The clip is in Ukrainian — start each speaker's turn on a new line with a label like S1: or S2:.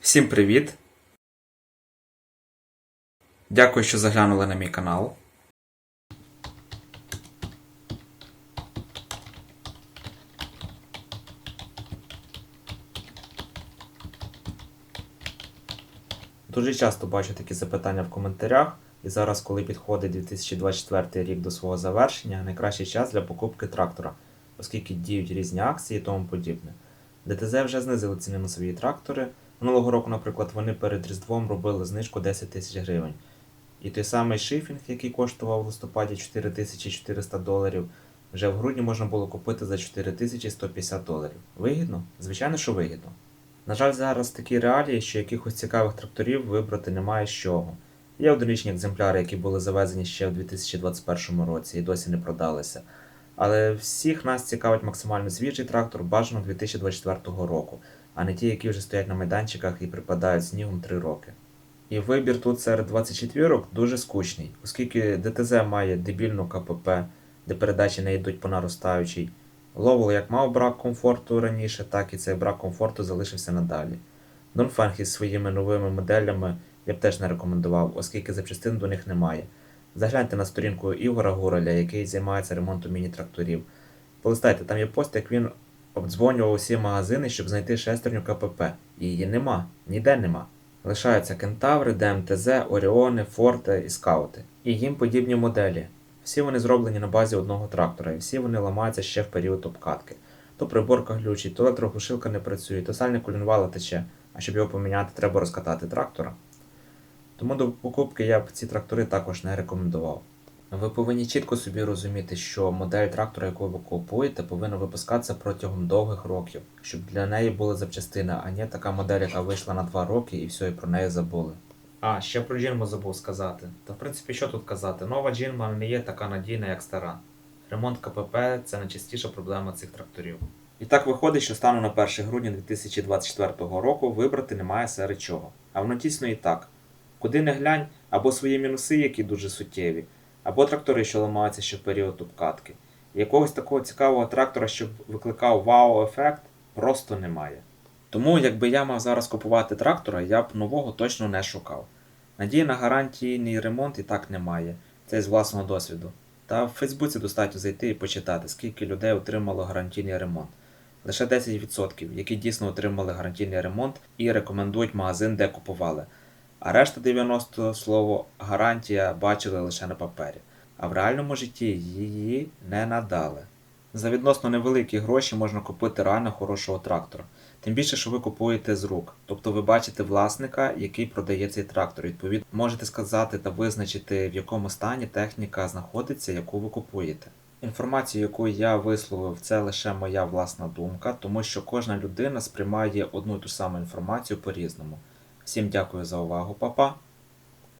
S1: Всім привіт! Дякую, що заглянули на мій канал. Дуже часто бачу такі запитання в коментарях, і зараз, коли підходить 2024 рік до свого завершення, найкращий час для покупки трактора, оскільки діють різні акції і тому подібне. ДТЗ вже знизили ціни на свої трактори. Минулого року, наприклад, вони перед Різдвом робили знижку 10 тисяч гривень. І той самий шифінг, який коштував в листопаді 4400 доларів, вже в грудні можна було купити за 4150 доларів. Вигідно? Звичайно, що вигідно. На жаль, зараз такі реалії, що якихось цікавих тракторів вибрати немає з чого. Є одиничні екземпляри, які були завезені ще в 2021 році і досі не продалися. Але всіх нас цікавить максимально свіжий трактор, бажано 2024 року, а не ті, які вже стоять на майданчиках і припадають снігом 3 роки. І вибір тут серед 24 дуже скучний, оскільки ДТЗ має дебільну КПП, де передачі не йдуть по наростаючій. Ловел як мав брак комфорту раніше, так і цей брак комфорту залишився надалі. Донфенг із своїми новими моделями я б теж не рекомендував, оскільки запчастин до них немає. Загляньте на сторінку Ігора Гуреля, який займається ремонтом міні-тракторів. Полистайте, там є пост, як він обдзвонював усі магазини, щоб знайти шестерню КПП. Її нема, ніде нема. Лишаються кентаври, ДМТЗ, Оріони, Форте і скаути. І їм подібні моделі. Всі вони зроблені на базі одного трактора, і всі вони ламаються ще в період обкатки. То приборка глючить, то електроглушилка не працює, то сальник колінвала тече, а щоб його поміняти, треба розкатати трактора. Тому до покупки я б ці трактори також не рекомендував. Ви повинні чітко собі розуміти, що модель трактора, яку ви купуєте, повинна випускатися протягом довгих років, щоб для неї були запчастини, а не така модель, яка вийшла на 2 роки і все, і про неї забули. А, ще про Джинму забув сказати. Та в принципі, що тут казати? Нова Джинма не є така надійна, як стара. Ремонт КПП це найчастіша проблема цих тракторів. І так виходить, що стану на 1 грудня 2024 року вибрати немає серед чого. А воно дійсно і так. Куди не глянь, або свої мінуси, які дуже суттєві, або трактори, що ламаються ще в період обкатки. Якогось такого цікавого трактора, щоб викликав вау-ефект, просто немає. Тому, якби я мав зараз купувати трактора, я б нового точно не шукав. Надії на гарантійний ремонт і так немає, це з власного досвіду. Та в Фейсбуці достатньо зайти і почитати, скільки людей отримало гарантійний ремонт. Лише 10%, які дійсно отримали гарантійний ремонт і рекомендують магазин, де купували. А решта 90 слово гарантія бачили лише на папері, а в реальному житті її не надали. За відносно невеликі гроші можна купити реально хорошого трактора. Тим більше, що ви купуєте з рук. Тобто ви бачите власника, який продає цей трактор. Відповідно, можете сказати та визначити, в якому стані техніка знаходиться, яку ви купуєте. Інформацію, яку я висловив, це лише моя власна думка, тому що кожна людина сприймає одну і ту саму інформацію по-різному. Всім дякую за увагу, папа.